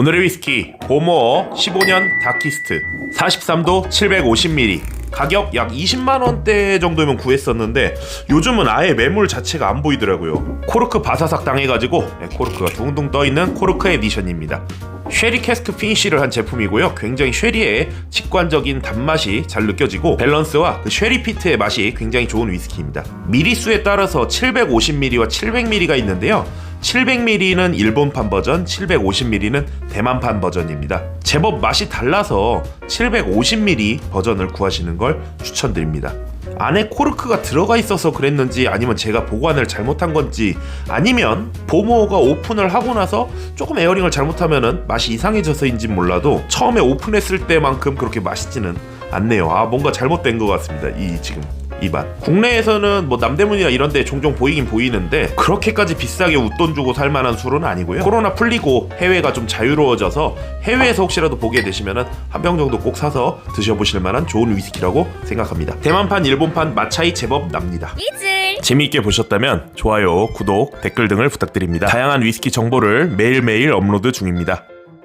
오늘의 위스키 보모어 15년 다키스트 43도 750ml 가격 약 20만 원대 정도면 구했었는데 요즘은 아예 매물 자체가 안 보이더라고요. 코르크 바사삭 당해가지고 네, 코르크가 둥둥 떠 있는 코르크 에디션입니다. 쉐리 캐스크 피니쉬를 한 제품이고요. 굉장히 쉐리의 직관적인 단맛이 잘 느껴지고 밸런스와 그 쉐리 피트의 맛이 굉장히 좋은 위스키입니다. 미리수에 따라서 750ml와 700ml가 있는데요. 700ml는 일본판 버전, 750ml는 대만판 버전입니다. 제법 맛이 달라서 750ml 버전을 구하시는 걸 추천드립니다. 안에 코르크가 들어가 있어서 그랬는지 아니면 제가 보관을 잘못한 건지 아니면 보모가 오픈을 하고 나서 조금 에어링을 잘못하면은 맛이 이상해져서인지 몰라도 처음에 오픈했을 때만큼 그렇게 맛있지는 않네요. 아 뭔가 잘못된 것 같습니다. 이 지금 이 맛. 국내에서는 뭐 남대문이나 이런 데 종종 보이긴 보이는데 그렇게까지 비싸게 웃돈 주고 살 만한 술은 아니고요. 코로나 풀리고 해외가 좀 자유로워져서 해외에서 혹시라도 보게 되시면은 한 병 정도 꼭 사서 드셔보실 만한 좋은 위스키라고 생각합니다. 대만판, 일본판 맛 차이 제법 납니다. 재미있게 보셨다면 좋아요, 구독, 댓글 등을 부탁드립니다. 다양한 위스키 정보를 매일매일 업로드 중입니다.